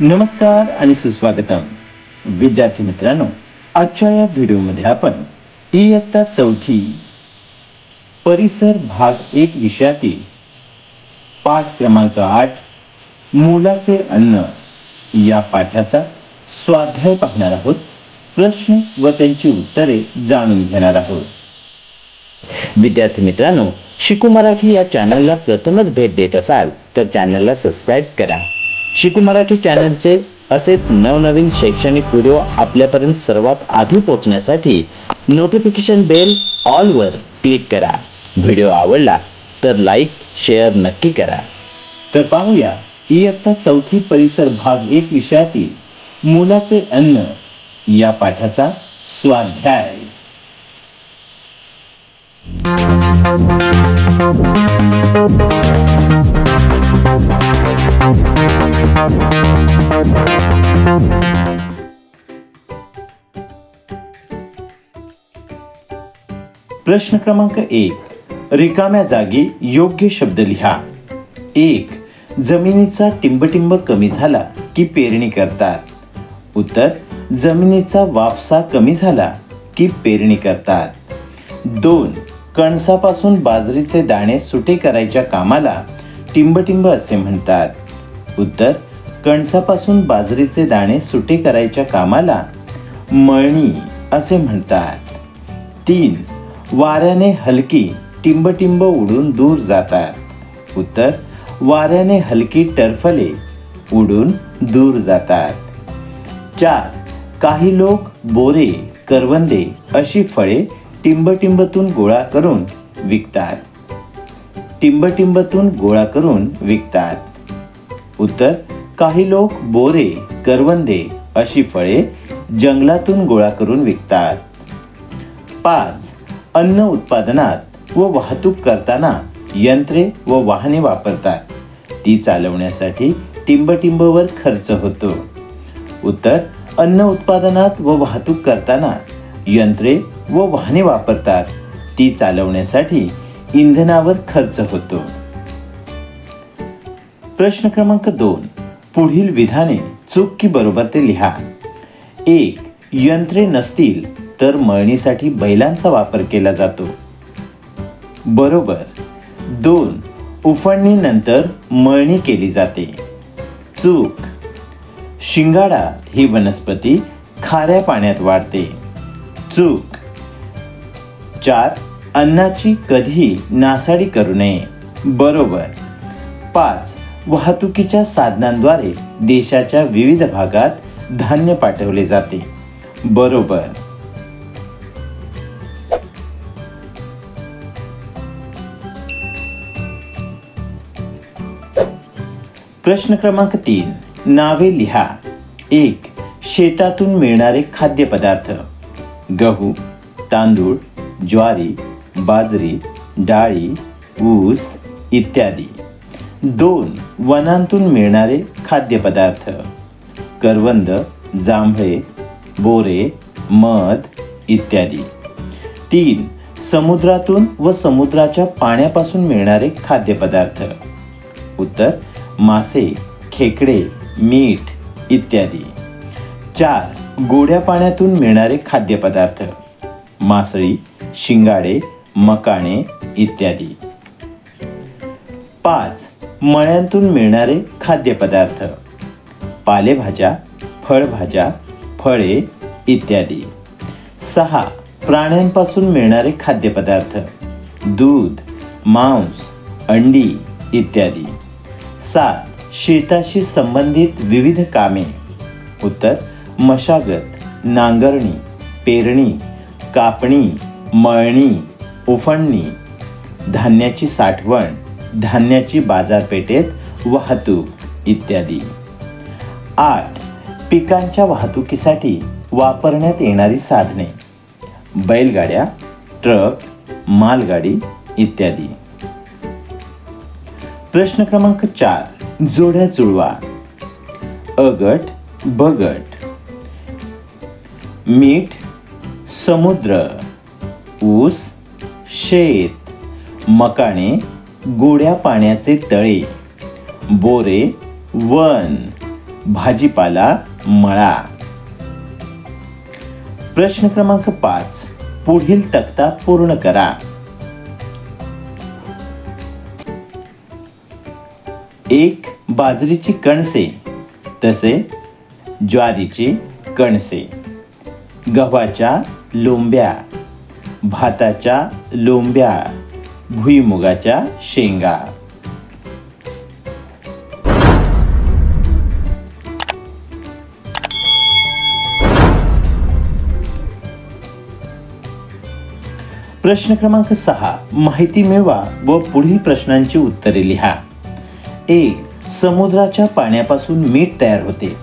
नमस्कार आणि सुस्वागतम. विद्यार्थी मित्रांनो आजच्या या व्हिडिओमध्ये आपण इयत्ता चौथी परिसर भाग एक विषयातील पाठ क्रमांक आठ मुलाचे अन्न या पाठाचा स्वाध्याय पाहणार आहोत. प्रश्न व त्यांची उत्तरे जाणून घेणार आहोत. विद्यार्थी मित्रांनो शिकू मराठी या चॅनलला प्रथमच भेट देत असाल तर चॅनलला सबस्क्राईब करा. शिकू मराठी चॅनलचे असेच नवनवीन शैक्षणिक व्हिडिओ आपल्यापर्यंत सर्वात आधी पोहोचण्यासाठी नोटिफिकेशन बेल ऑलवर क्लिक करा. व्हिडिओ आवडला तर लाईक शेअर नक्की करा. तर पाहूया इयत्ता चौथी परिसर भाग एक विषयातील मुलाचे अन्न या पाठाचा स्वाध्याय. प्रश्न क्रमांक एक. रिकाम्या जागी योग्य शब्द लिहा. एक. जमिनीचा टिंबटिंब कमी झाला की पेरणी करतात. उत्तर. जमिनीचा वाफसा कमी झाला की पेरणी करतात. दोन. कणसापासून बाजरीचे दाणे सुटे करायच्या कामाला टिंबटिंब असे म्हणतात. उत्तर. कणसापासून बाजरीचे दाणे सुटे करायच्या कामाला मळणी असे म्हणतात. तीन वाऱ्याने हलकी टिंबटिंब उडून दूर जातात. उत्तर वाऱ्याने हलकी टरफले उडून दूर जातात. चार काही लोक बोरे करवंदे अशी फळे टिंबटिंबतून गोळा करून विकतात. टिंबटिंबतून गोळा करून विकतात. उत्तर काही लोक बोरे करवंदे अशी फळे जंगलातून गोळा करून विकतात. पाच अन्न उत्पादनात व वाहतूक करताना यंत्रे व वाहने वापरतात. ती चालवण्यासाठी टिंबटिंबवर खर्च होतो. उत्तर अन्न उत्पादनात व वाहतूक करताना यंत्रे व वाहने वापरतात. ती चालवण्यासाठी इंधनावर खर्च होतो. प्रश्न क्रमांक दोन. पुढील विधाने चूक की बरोबर ते लिहा. एक यंत्रे नसतील तर मळणीसाठी बैलांचा वापर केला जातो. बरोबर. दोन उफणणीनंतर मळणी केली जाते. चूक. शिंगाडा ही वनस्पती खाऱ्या पाण्यात वाढते. चूक. चार अन्नाची कधी नासाडी करू नये. बरोबर. पाच वाहतुकीच्या साधनांद्वारे देशाच्या विविध भागात धान्य पाठवले जाते. बरोबर. प्रश्न क्रमांक तीन. नावे लिहा. एक. शेतातून मिळणारे खाद्यपदार्थ. गहू तांदूळ ज्वारी बाजरी डाळी ऊस इत्यादी. दोन वनांतून मिळणारे खाद्यपदार्थ. करवंद जांभळे बोरे मध इत्यादी. तीन समुद्रातून व समुद्राच्या पाण्यापासून मिळणारे खाद्यपदार्थ. उत्तर मासे खेकडे मीठ इत्यादी. चार गोड्या पाण्यातून मिळणारे खाद्यपदार्थ. मासळी शिंगाडे मकाणे इत्यादी. पाच मळ्यांतून मिळणारे खाद्यपदार्थ पालेभाज्या फळभाज्या फळे इत्यादी. सहा प्राण्यांपासून मिळणारे खाद्यपदार्थ दूध मांस अंडी इत्यादी. सात शेताशी संबंधित विविध कामे. उत्तर मशागत नांगरणी पेरणी कापणी मळणी उफणणी धान्याची साठवण. धान्याची बाजारपेठेत वाहतूक इत्यादी. आठ पिकांच्या वाहतुकीसाठी वापरण्यात येणारी साधने. बैलगाड्या ट्रक मालगाडी इत्यादी. प्रश्न क्रमांक चार जोड्या जुळवा. अगट बगट. मीठ समुद्र. ऊस शेत. मकाणे गोड्या पाण्याचे तळे बोरे वन भाजीपाला मळा. प्रश्न क्रमांक पाच पुढील तक्ता पूर्ण करा. एक बाजरीची कणसे तसे ज्वारीची कणसे. गव्हाच्या लोंब्या भाताच्या लोंब्या. भुईमुगाच्या शेंगा. प्रश्न क्रमांक सहा. माहिती मिळवा व पुढील प्रश्नांची उत्तरे लिहा. एक समुद्राच्या पाण्यापासून मीठ तयार होते.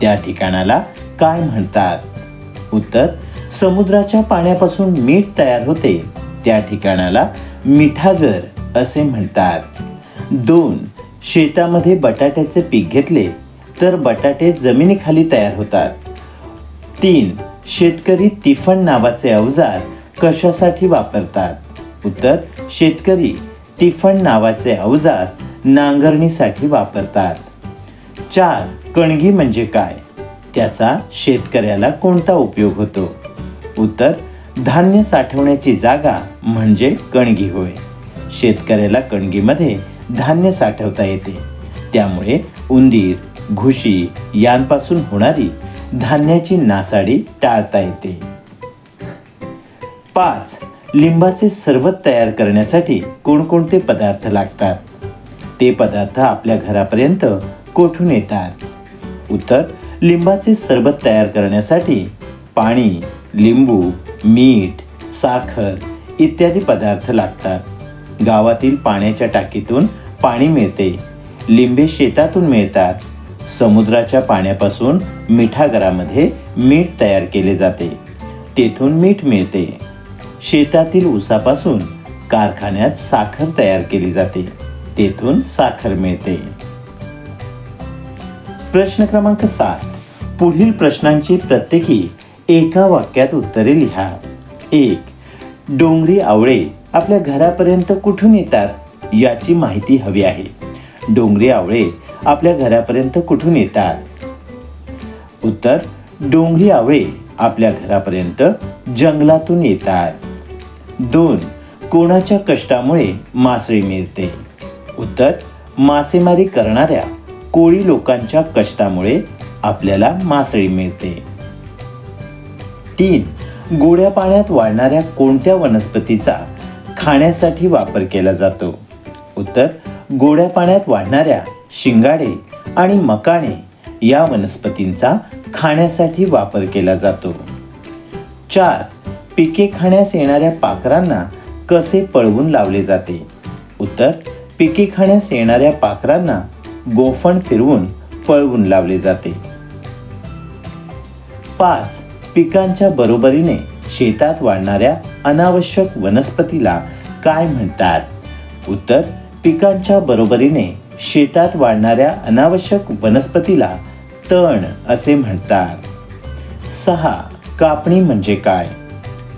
त्या ठिकाणाला काय म्हणतात? उत्तर समुद्राच्या पाण्यापासून मीठ तयार होते. त्या ठिकाणाला मिठागर असे म्हणतात. दोन शेतामध्ये बटाट्याचे पीक घेतले तर बटाटे जमिनीखाली तयार होतात. तीन शेतकरी तिफण नावाचे अवजार कशासाठी वापरतात? उत्तर शेतकरी तिफण नावाचे अवजार नांगरणीसाठी वापरतात. चार कणगी म्हणजे काय? त्याचा शेतकऱ्याला कोणता उपयोग होतो? उत्तर धान्य साठवण्याची जागा म्हणजे कणगी होय. शेतकऱ्याला कणगीमध्ये धान्य साठवता येते. त्यामुळे उंदीर घुशी यांपासून होणारी धान्याची नासाडी टाळता येते. पाच लिंबाचे सरबत तयार करण्यासाठी कोणकोणते पदार्थ लागतात? ते पदार्थ आपल्या घरापर्यंत कोठून येतात? उत्तर लिंबाचे सरबत तयार करण्यासाठी पाणी लिंबू मीठ साखर इत्यादी पदार्थ लागतात. गावातील पाण्याच्या टाकीतून पाणी मिळते. लिंबे शेतातून मिळतात. समुद्राच्या पाण्यापासून मिठागरामध्ये मीठ तयार केले जाते. तेथून मीठ मिळते. शेतातील ऊसापासून कारखान्यात साखर तयार केली जाते. तेथून साखर मिळते. प्रश्न क्रमांक सात. पुढील प्रश्नांची प्रत्येकी एका वाक्यात उत्तरे लिहा. एक डोंगरी आवळे आपल्या घरापर्यंत कुठून येतात? याची माहिती हवी आहे. डोंगरी आवळे आपल्या घरापर्यंत कुठून येतात? उत्तर डोंगरी आवळे आपल्या घरापर्यंत जंगलातून येतात. दोन कोणाच्या कष्टामुळे मासळी मिळते? उत्तर मासेमारी करणाऱ्या कोळी लोकांच्या कष्टामुळे आपल्याला मासळी मिळते. तीन गोड्या पाण्यात वाढणाऱ्या कोणत्या वनस्पतीचा खाण्यासाठी वापर केला जातो? उत्तर गोड्या पाण्यात वाढणाऱ्या शिंगाडे आणि मकाणे या वनस्पतींचा खाण्यासाठी वापर केला जातो. चार पिके खाण्यास येणाऱ्या पाखरांना कसे पळवून लावले जाते? उत्तर पिके खाण्यास येणाऱ्या पाखरांना गोफण फिरवून पळवून लावले जाते. पाच पिकांच्या बरोबरीने शेतात वाढणाऱ्या अनावश्यक वनस्पतीला काय म्हणतात? उत्तर पिकांच्या बरोबरीने शेतात वाढणाऱ्या अनावश्यक वनस्पतीला तण असे म्हणतात. सहा कापणी म्हणजे काय?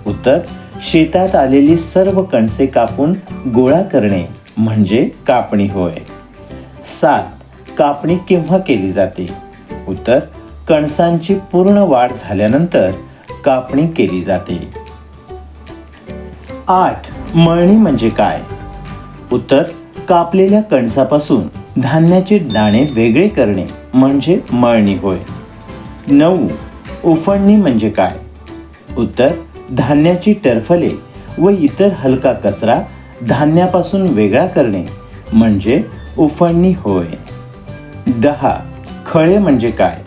उत्तर शेतात आलेली सर्व कणसे कापून गोळा करणे म्हणजे कापणी होय. सात कापणी केव्हा केली जाते? उत्तर कणसांची पूर्ण वाढ झाल्यानंतर कापणी केली जाते. आठ. मळणी म्हणजे काय? उत्तर कापलेल्या कणसापासून धान्याचे दाणे वेगळे करणे म्हणजे मळणी होय. नऊ. उफणणी म्हणजे काय? उत्तर धान्याची टरफले व इतर हलका कचरा धान्यापासून वेगळा करणे म्हणजे उफणणी होय. दहा. खळे म्हणजे काय?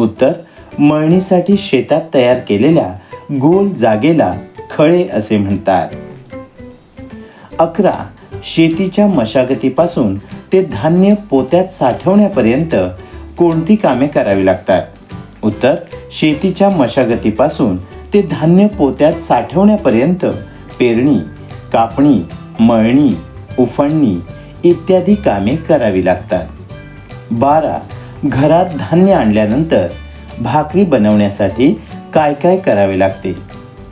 उत्तर मळणीसाठी शेतात तयार केलेल्या गोल जागेला खळे असे म्हणतात. अकरा शेतीच्या मशागतीपासून ते धान्य पोत्यात साठवण्यापर्यंत कोणती कामे करावी लागतात? उत्तर शेतीच्या मशागतीपासून ते धान्य पोत्यात साठवण्यापर्यंत पेरणी कापणी मळणी उफणणी इत्यादी कामे करावी लागतात. बारा घरात धान्य आणल्यानंतर भाकरी बनवण्यासाठी काय काय करावे लागते?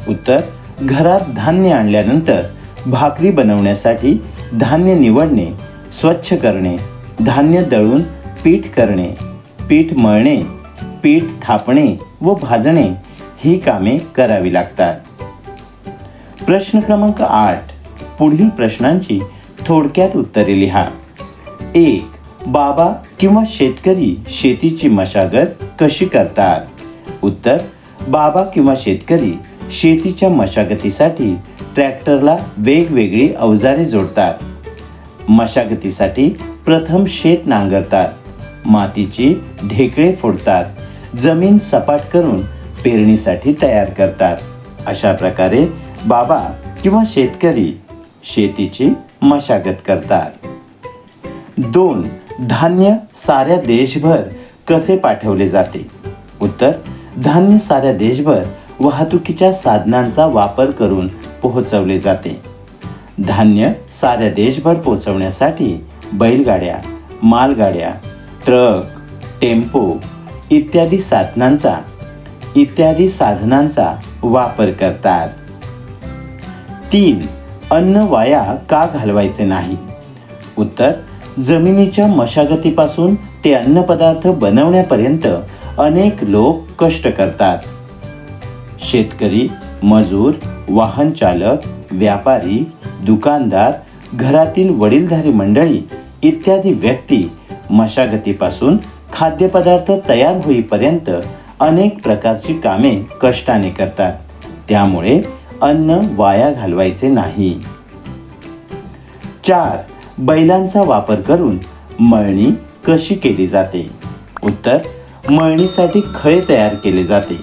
उत्तर घरात धान्य आणल्यानंतर भाकरी बनवण्यासाठी धान्य निवडणे स्वच्छ करणे धान्य दळून पीठ करणे पीठ मळणे पीठ थापणे व भाजणे ही कामे करावी लागतात. प्रश्न क्रमांक आठ. पुढील प्रश्नांची थोडक्यात उत्तरे लिहा. एक बाबा किंवा शेतकरी शेतीची मशागत कशी करतात? उत्तर बाबा किंवा शेतकरी शेतीच्या मशागतीसाठी ट्रॅक्टरला वेगवेगळी अवजारे जोडतात. मशागतीसाठी प्रथम शेत नांगरतात. मातीची ढेकळे फोडतात. जमीन सपाट करून पेरणीसाठी तयार करतात. अशा प्रकारे बाबा किंवा शेतकरी शेतीची मशागत करतात. दोन धान्य साऱ्या देशभर कसे पाठवले जाते? उत्तर धान्य साऱ्या देशभर वाहतुकीच्या साधनांचा वापर करून पोहोचवले जाते. धान्य साऱ्या देशभर पोहोचवण्यासाठी बैलगाड्या मालगाड्या ट्रक टेम्पो इत्यादी साधनांचा इत्यादी साधनांचा वापर करतात. तीन अन्न वाया का घालवायचे नाही? उत्तर जमिनीच्या मशागतीपासून ते अन्नपदार्थ बनवण्यापर्यंत अनेक लोक कष्ट करतात. शेतकरी मजूर वाहन चालक व्यापारी दुकानदार घरातील वडीलधारी मंडळी इत्यादी व्यक्ती मशागतीपासून खाद्यपदार्थ तयार होईपर्यंत अनेक प्रकारची कामे कष्टाने करतात. त्यामुळे अन्न वाया घालवायचे नाही. चार बैलांचा वापर करून मळणी कशी केली जाते? उत्तर मळणीसाठी खळे तयार केले जाते.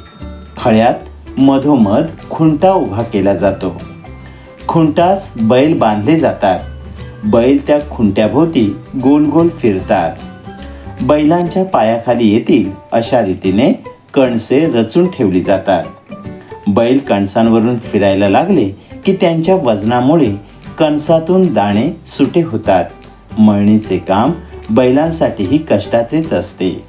खळ्यात मधोमध खुंटा उभा केला जातो. खुंटास बैल बांधले जातात. बैल त्या खुंट्याभोवती गोल गोल फिरतात. बैलांच्या पायाखाली येतील अशा रीतीने कणसे रचून ठेवली जातात. बैल कणसांवरून फिरायला लागले की त्यांच्या वजनामुळे कणसातून दाणे सुटे होतात. मळणीचे काम बैलांसाठीही कष्टाचेच असते.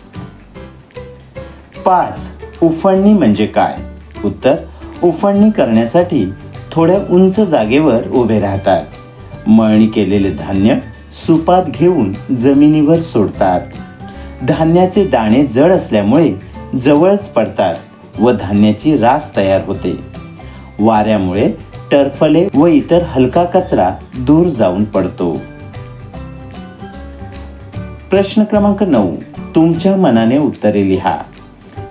पाच उफणणी म्हणजे काय? उत्तर उफणणी करण्यासाठी थोड्या उंच जागेवर उभे राहतात. मळणी केलेले धान्य सुपात घेऊन जमिनीवर सोडतात. धान्याचे दाणे जड असल्यामुळे जवळच पडतात व धान्याची रास तयार होते. वाऱ्यामुळे टरफले व इतर हलका कचरा दूर जाऊन पडतो. प्रश्न क्रमांक नऊ. तुमच्या मनाने उत्तरे लिहा.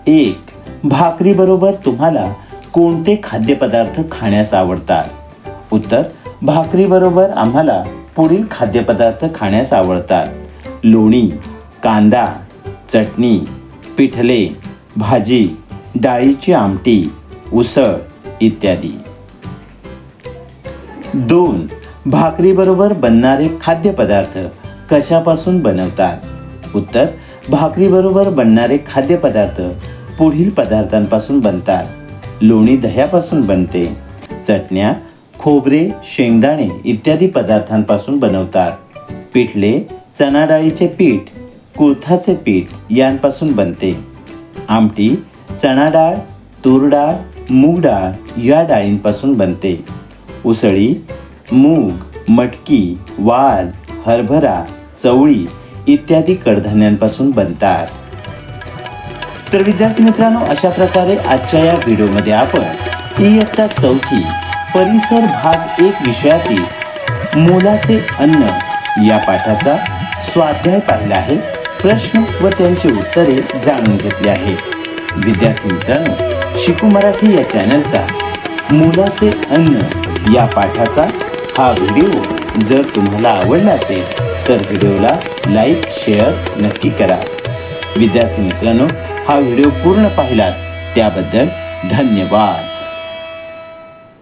एक. भाकरी बरोबर तुम्हाला कोणते खाद्यपदार्थ खाण्यास आवडतात? उत्तर. भाकरी बरोबर आम्हाला पुढील खाद्यपदार्थ खाण्यास आवडतात. लोणी कांदा चटणी पिठले भाजी डाळीची आमटी उसळ इत्यादी. दोन. भाकरीबरोबर बनणारे खाद्यपदार्थ कशापासून बनवतात? उत्तर भाकरीबरोबर बनणारे खाद्यपदार्थ पुढील पदार्थांपासून बनतात. लोणी दह्यापासून बनते. चटण्या खोबरे शेंगदाणे इत्यादी पदार्थांपासून बनवतात. पिठले चणाडाळीचे पीठ कुळथाचे पीठ यांपासून बनते. आमटी चणाडाळ तूर डाळ मूग डाळ या डाळींपासून बनते. उसळी मूग मटकी वाल हरभरा चवळी इत्यादी कडधान्यांपासून बनतात. तर विद्यार्थी मित्रांनो अशा प्रकारे आजच्या या व्हिडिओमध्ये आपण इयत्ता चौथी परिसर भाग एक विषयातील मोलाचे अन्न या पाठाचा स्वाध्याय पाहिला आहे. प्रश्न व त्यांची उत्तरे जाणून घेतली आहेत विद्यार्थी मित्रांनो शिकू मराठी या चॅनलचा मुलाचे अन्न या पाठाचा हा व्हिडिओ जर तुम्हाला आवडला असेल तर व्हिडिओला लाईक शेअर नक्की करा. विद्यार्थी मित्रांनो हा व्हिडिओ पूर्ण पाहिलात त्याबद्दल धन्यवाद.